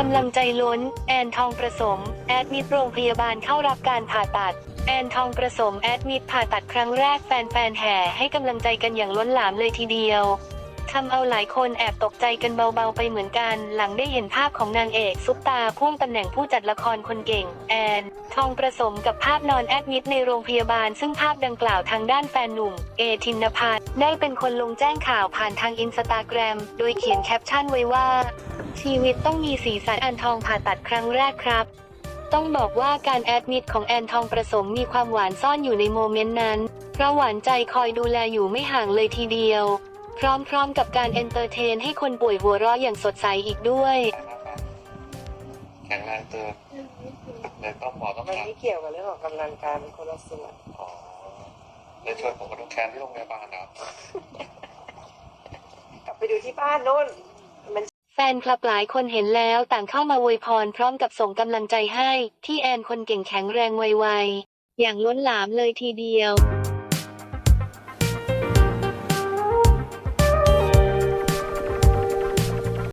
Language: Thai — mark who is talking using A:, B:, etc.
A: กำลังใจล้น แอนทองประสม แอดมิดโรงพยาบาลเข้ารับการผ่าตัด แอนทองประสมแอดมิดผ่าตัดครั้งแรกแฟนๆแห่ให้กำลังใจกันอย่างล้นหลามเลยทีเดียว ทำเอาหลายคนแอบตกใจกันเบาๆไปเหมือนกัน หลังได้เห็นภาพของนางเอกซุปตาพุ่งตำแหน่งผู้จัดละครคนเก่ง แอน ทองประสมกับภาพนอนแอดมิดในโรงพยาบาล ซึ่งภาพดังกล่าวทางด้านแฟนหนุ่ม เอทินพัฒน์ได้เป็นคนลงแจ้งข่าวผ่านทางอินสตาแกรม โดยเขียนแคปชั่นไว้ว่า ชีวิตต้องมีสีสันแอนทองผ่าตัดครั้งแรกครับต้องบอกว่าการแอดมิดของแอนทองประสมมีความหวานซ่อนอยู่ในโมเมนต์นั้น เพราะหวานใจคอยดูแลอยู่ไม่ห่างเลยทีเดียว พร้อมๆกับการเอนเตอร์เทน ให้คนป่วยหัวเราะอย่างสดใสอีกด้วย
B: แข็งแรงเกินเลยต้องหมอต้อง
C: มัน
B: การ
C: ไม่เกี่ยวกับเรื่องของกำลังกายเป็นคนละส่วน
B: อ๋อเลยชวนผมมาดูแคนที่โรงพยาบาลนะ
C: กลับไปดูที่บ้านโน่นมัน
A: แฟนคลับหลายคนเห็นแล้วต่างเข้ามาอวยพรพร้อมกับส่งกำลังใจให้ ที่แอนคนเก่งแข็งแรงไวๆอย่างล้นหลามเลยทีเดียว